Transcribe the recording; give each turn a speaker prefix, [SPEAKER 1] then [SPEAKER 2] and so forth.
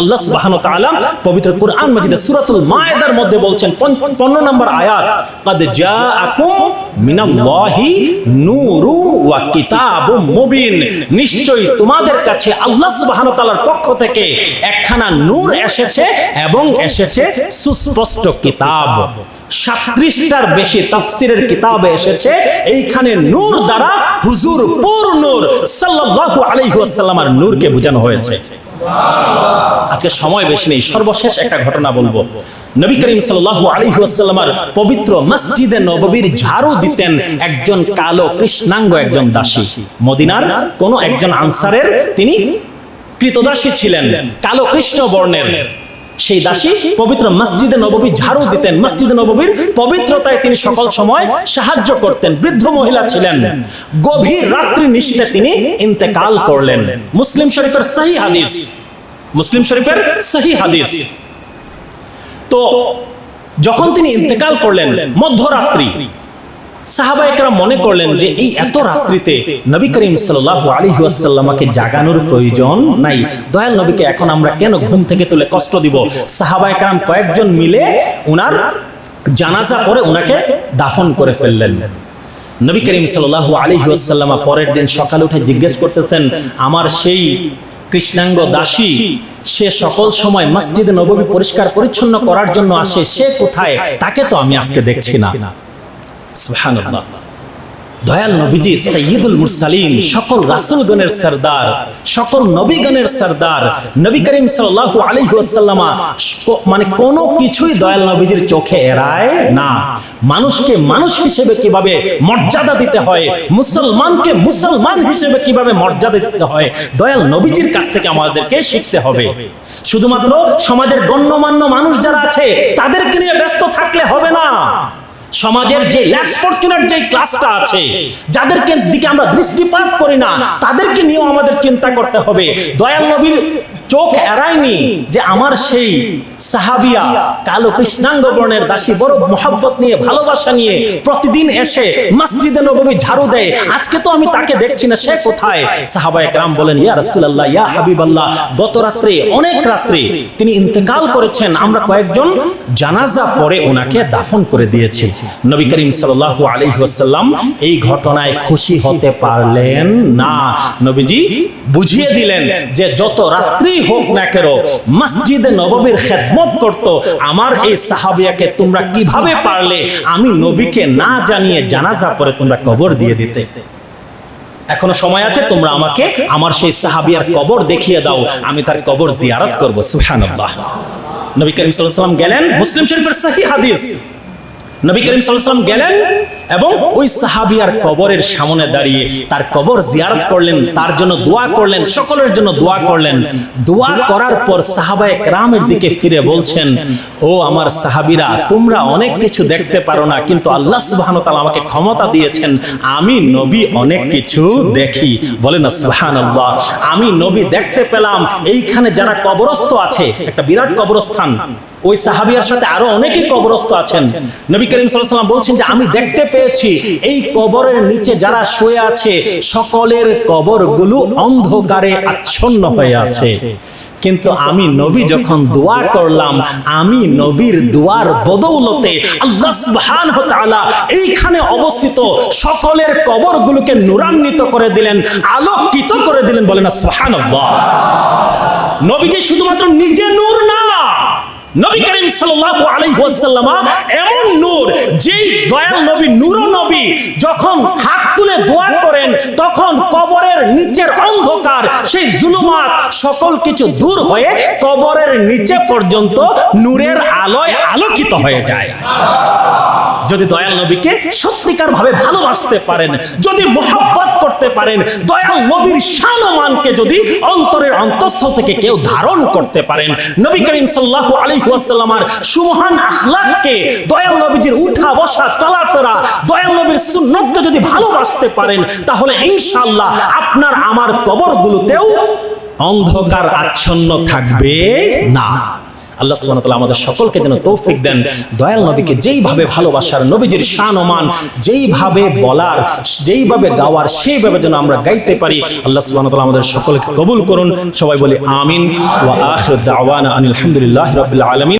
[SPEAKER 1] আল্লাহ সুবাহান তালাম পবিত্র কোরআন মাজিদা সুরাতুল মায়েদার মধ্যে বলছেন পনেরো নম্বর আয়াত, কাদ যা আকুম মিনাল্লাহি নূরু ওয়া কিতাবু মুবিন। নিশ্চয়ই তোমাদের কাছে আল্লাহ সুবহান তাআলার পক্ষ থেকে একখানা নূর এসেছে এবং এসেছে সুস্পষ্ট কিতাব। সাতত্রিশটার বেশি তাফসিরের কিতাবে এসেছে, এইখানে নূর দ্বারা হুজুর পুর নূর সাল্লাল্লাহু আলাইহি ওয়াসাল্লামের নূরকে বোঝানো হয়েছে। আজকে সময় বেশি নেই, সর্বশেষ একটা ঘটনা বলব। নবী করিম সাল্লাল্লাহু আলাইহি ওয়াসাল্লামের পবিত্র মসজিদে নববীর ঝাড়ু দিতেন একজন কালো কৃষ্ণাঙ্গ একজন দাসী। মদিনার কোন একজন আনসারের তিনি কৃতদাসী ছিলেন, কালো কৃষ্ণ বর্ণের সেই দাসী পবিত্র মসজিদে নববী ঝাড়ু দিতেন। মসজিদে নববীর পবিত্রতায় তিনি সকল সময় সাহায্য করতেন। বৃদ্ধ মহিলা ছিলেন। গভীর রাত্রি নিশীতে তিনি ইন্তেকাল করলেন। মুসলিম শরীফের সহি হাদিস। মুসলিম শরীফের সহি হাদিস। তো যখন তিনি ইন্তেকাল করলেন মধ্যরাত্রি সাহাবা একরা মনে করলেন যে এই এত রাত্রিতে নবী করিম সাল্লাল্লাহু আলাইহি ওয়াসাল্লামকে জাগানোর প্রয়োজন নাই। দয়াল নবীকে এখন আমরা কেন ঘুম থেকে তুলে কষ্ট দিব? সাহাবা একরাম কয়েকজন মিলে উনার জানাজা পরে উনাকে দাফন করে ফেললেন। নবী করিম সাল্লাল্লাহু আলাইহি ওয়াসাল্লাম পরের দিন সকালে উঠে জিজ্ঞেস করতেছেন, আমার সেই কৃষ্ণাঙ্গ দাসী, সে সকল সময় মসজিদে নববী পরিষ্কার পরিচ্ছন্ন করার জন্য আসে, সে কোথায়? তাকে তো আমি আজকে দেখছি না। সুবহানাল্লাহ। দয়াল নবীজি সৈয়দুল মুরসালিন, সকল রাসূলগণের সরদার, সকল নবীগণের সরদার, নবী করিম সাল্লাল্লাহু আলাইহি ওয়াসাল্লামা মানে কোনো কিছুই দয়াল নবীজির চোখে এড়ায় না। মানুষকে মানুষ হিসেবে কীভাবে মর্যাদা দিতে হয়, মুসলমানকে মুসলমান হিসেবে কীভাবে মর্যাদা দিতে হয়, দয়াল নবীজির কাছ থেকে আমাদেরকে শিখতে হবে। শুধুমাত্র সমাজের গণ্যমান্য মানুষ যারা আছে, তাদেরকে নিয়ে ব্যস্ত থাকলে হবে না। সমাজের যে লেস যে ক্লাসটা আছে, যাদেরকে দিকে আমরা দৃষ্টিপাত করি না, তাদেরকে নিয়েও আমাদের চিন্তা করতে হবে। দয়াল নবীর চোখ এড়ায়নি যে আমার সেই সাহাবিয়া, কালো কৃষ্ণাঙ্গ বর্ণের দাসী, বড় মোহাব্বত নিয়ে, ভালোবাসা নিয়ে প্রতিদিন এসে মসজিদে নবী ঝাড়ু দেয়। আজকে তো আমি তাকে দেখছি না, সে কোথায়? সাহাবা একরাম বলেন, ইয়া রাসূলুল্লাহ, ইয়া হাবিবাল্লাহ। গত রাত্রে, অনেক রাত্রে তিনি ইন্তেকাল করেছেন। আমরা কয়েকজন জানাজা পরে ওনাকে দাফন করে দিয়েছি। নবী করিম সাল্লাল্লাহু আলাইহি ওয়াসাল্লাম এই ঘটনায় খুশি হতে পারলেন না। নবীজি বুঝিয়ে দিলেন যে যত রাত্রি হোক না কেন, মসজিদে নববীর খেদমত করত। আমার এই সাহাবিয়াকে তোমরা কীভাবে পারলে? আমি নবীকে না জানিয়ে জানাজা পরে তোমরা কবর দিয়ে দিতে। এখনও সময় আছে, তোমরা আমাকে আমার সেই সাহাবিয়ার কবর দেখিয়ে দাও। আমি তার কবর জিয়ারত করব, সুবহানাল্লাহ। নবী করিম ওয়াসাল্লাম গেলেন, মুসলিম শরীফের সহি হাদিস। নবী করিম ওয়াসাল্লাম গেলেন এবং ওই সাহাবিয়ার কবরের সামনে দাঁড়িয়ে তার কবর জিয়ারত করলেন, তার জন্য দোয়া করলেন, সকলের জন্য দোয়া করলেন। দোয়া করার পর সাহাবায়ে কেরামের দিকে ফিরে বলছেন, ও আমার সাহাবিরা, তোমরা অনেক কিছু দেখতে পারো না, কিন্তু আল্লাহ তাআলা আমাকে ক্ষমতা দিয়েছেন। আমি নবী অনেক কিছু দেখি। বলে না, সুবহানাল্লাহ। আমি নবী দেখতে পেলাম। এইখানে যারা কবরস্থ আছে, একটা বিরাট কবরস্থান। ওই সাহাবিয়ার সাথে আরও অনেকেই কবরস্থ আছেন। নবী করিম ওয়াসাল্লাম বলছেন যে, আমি দেখতে পেয়েছি, এই কবরের নিচে যারা শুয়ে আছে, সকলের কবরগুলো অন্ধকারে আচ্ছন্ন হয়ে আছে। কিন্তু আমি নবী যখন দোয়া করলাম, আমি নবীর দোয়ার বদৌলতে আল্লাহ এইখানে অবস্থিত সকলের কবরগুলোকে নুরান্বিত করে দিলেন, আলোকিত করে দিলেন বলেন না, সুবহানাল্লাহ। নবীজি শুধুমাত্র নিজে নূর না নবী করিম সাল্লাল্লাহু আলাইহি ওয়াসাল্লাম এমন নূর, যেই দয়াল নবী, নূর নবী যখন হাত তুলে দোয়া করেন, তখন কবরের নিচের অন্ধকার, সেই জুলুমাত সকল কিছু দূর হয়ে কবরের নিচে পর্যন্ত নূরের আলোয় আলোকিত হয়ে যায়। যদি দয়াল নবীকে সত্যিকার ভাবে ভালোবাসতে পারেন, যদি করতে পারেন। দয়াল নবীর শানমানকে যদি অন্তরের অন্তঃস্থল থেকে কেউ ধারণ করতে পারেন। নবী করিম সাল্লাল্লাহু আলাইহি ওয়াসাল্লামার সুমহান আখলাককে দয়াল নবীজির উঠা বসা চলাফেরা, দয়াল নবীর সুন্নতকে যদি ভালোবাসতে পারেন, তাহলে ইনশাআল্লাহ আপনার আমার কবরগুলোতেও অন্ধকার আচ্ছন্ন থাকবে না। আল্লাহ সুবহানাহু ওয়া তাআলা আমাদের সকলকে যেন তৌফিক দেন। দয়াল নবীকে যেইভাবে ভালোবাসার, নবীজির শান ও মান, যেইভাবে বলার, যেইভাবে গাওয়ার, সেইভাবে যেন আমরা গাইতে পারি, আল্লাহ সুবহানাহু ওয়া তাআলা আমাদের সকলকে কবুল করুন। সবাই বলি আমিন। ওয়া আখির দাওয়ানা আনিল হামদুলিল্লাহি রাব্বিল আলামিন।